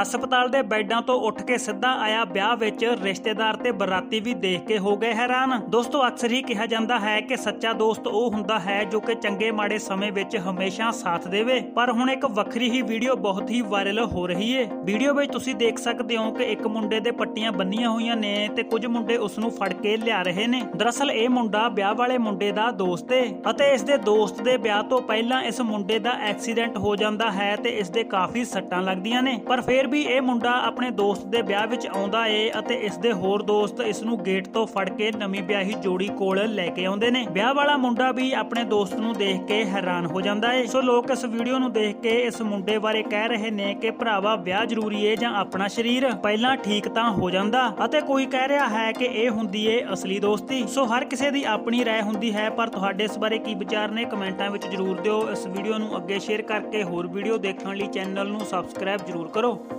ਹਸਪਤਾਲ ਦੇ ਬੈੱਡਾਂ ਤੋਂ ਉੱਠ ਕੇ ਸਿੱਧਾ ਆਇਆ ਵਿਆਹ ਵਿੱਚ, ਰਿਸ਼ਤੇਦਾਰ ਤੇ ਬਰਾਤੀ ਵੀ ਦੇਖ ਕੇ ਹੋ ਗਏ ਹੈਰਾਨ। ਦੋਸਤੋ, ਅਕਸਰ ਹੀ ਕਿਹਾ ਜਾਂਦਾ ਹੈ ਕਿ ਸੱਚਾ ਦੋਸਤ ਉਹ ਹੁੰਦਾ ਹੈ ਜੋ ਕਿ ਚੰਗੇ ਮਾੜੇ ਸਮੇਂ ਵਿੱਚ ਹਮੇਸ਼ਾ ਸਾਥ ਦੇਵੇ। ਪਰ ਹੁਣ ਇੱਕ ਵੱਖਰੀ ਹੀ ਵੀਡੀਓ ਬਹੁਤ ਹੀ ਵਾਇਰਲ ਹੋ ਰਹੀ ਏ। ਵੀਡੀਓ ਵਿੱਚ ਤੁਸੀਂ ਦੇਖ ਸਕਦੇ ਹੋ ਕਿ ਇੱਕ ਮੁੰਡੇ ਦੇ ਪੱਟੀਆਂ ਬੰਨੀਆਂ ਹੋਈਆਂ ਨੇ ਤੇ ਕੁਝ ਮੁੰਡੇ ਉਸ ਨੂੰ ਫੜ ਕੇ ਲਿਆ ਰਹੇ ਨੇ। ਦਰਅਸਲ, ਇਹ ਮੁੰਡਾ ਵਿਆਹ ਵਾਲੇ ਮੁੰਡੇ ਦਾ ਦੋਸਤ ਏ ਅਤੇ ਇਸ ਦੇ ਦੋਸਤ ਦੇ ਵਿਆਹ ਤੋਂ ਪਹਿਲਾਂ ਇਸ ਮੁੰਡੇ ਦਾ ਐਕਸੀਡੈਂਟ ਹੋ ਜਾਂਦਾ ਹੈ ਤੇ ਇਸ ਦੇ ਕਾਫੀ ਸੱਟਾਂ ਲੱਗਦੀਆਂ ਨੇ। ਪਰ ਫਿਰ ਵੀ ਇਹ ਮੁੰਡਾ ਆਪਣੇ ਦੋਸਤ ਦੇ ਵਿਆਹ ਵਿੱਚ ਆਉਂਦਾ ਏ ਅਤੇ ਇਸ ਦੇ ਹੋਰ ਦੋਸਤ ਇਸ ਨੂੰ ਗੇਟ ਤੋਂ ਫੜ ਕੇ ਨਵੀਂ ਵਿਆਹੀ ਜੋੜੀ ਕੋਲ ਲੈ ਕੇ ਆਉਂਦੇ ਨੇ ਵਿਆਹ ਵਾਲਾ ਮੁੰਡਾ ਵੀ ਆਪਣੇ ਦੋਸਤ ਨੂੰ ਦੇਖ ਕੇ ਹੈਰਾਨ ਹੋ ਜਾਂਦਾ ਏ ਸੋ ਲੋਕ ਇਸ ਵੀਡੀਓ ਨੂੰ ਦੇਖ ਕੇ ਇਸ ਮੁੰਡੇ ਬਾਰੇ ਕਹਿ ਰਹੇ ਨੇ ਕਿ ਭਰਾਵਾ ਵਿਆਹ ਜ਼ਰੂਰੀ ਏ ਜਾਂ ਆਪਣਾ ਸਰੀਰ ਪਹਿਲਾਂ ਠੀਕ ਤਾਂ ਹੋ ਜਾਂਦਾ ਅਤੇ ਕੋਈ ਕਹਿ ਰਿਹਾ ਹੈ ਕਿ ਇਹ ਹੁੰਦੀ ਏ ਅਸਲੀ ਦੋਸਤੀ ਸੋ ਹਰ ਕਿਸੇ ਦੀ ਆਪਣੀ رائے ਹੁੰਦੀ ਹੈ ਪਰ ਤੁਹਾਡੇ ਇਸ ਬਾਰੇ ਕੀ ਵਿਚਾਰ ਨੇ ਕਮੈਂਟਾਂ ਵਿੱਚ ਜਰੂਰ ਦਿਓ ਇਸ ਵੀਡੀਓ ਨੂੰ ਅੱਗੇ ਸ਼ੇਅਰ ਕਰਕੇ ਹੋਰ ਵੀਡੀਓ ਦੇਖਣ ਲਈ ਚੈਨਲ ਨੂੰ ਸਬਸਕ੍ਰਾਈਬ ਜਰੂਰ ਕਰੋ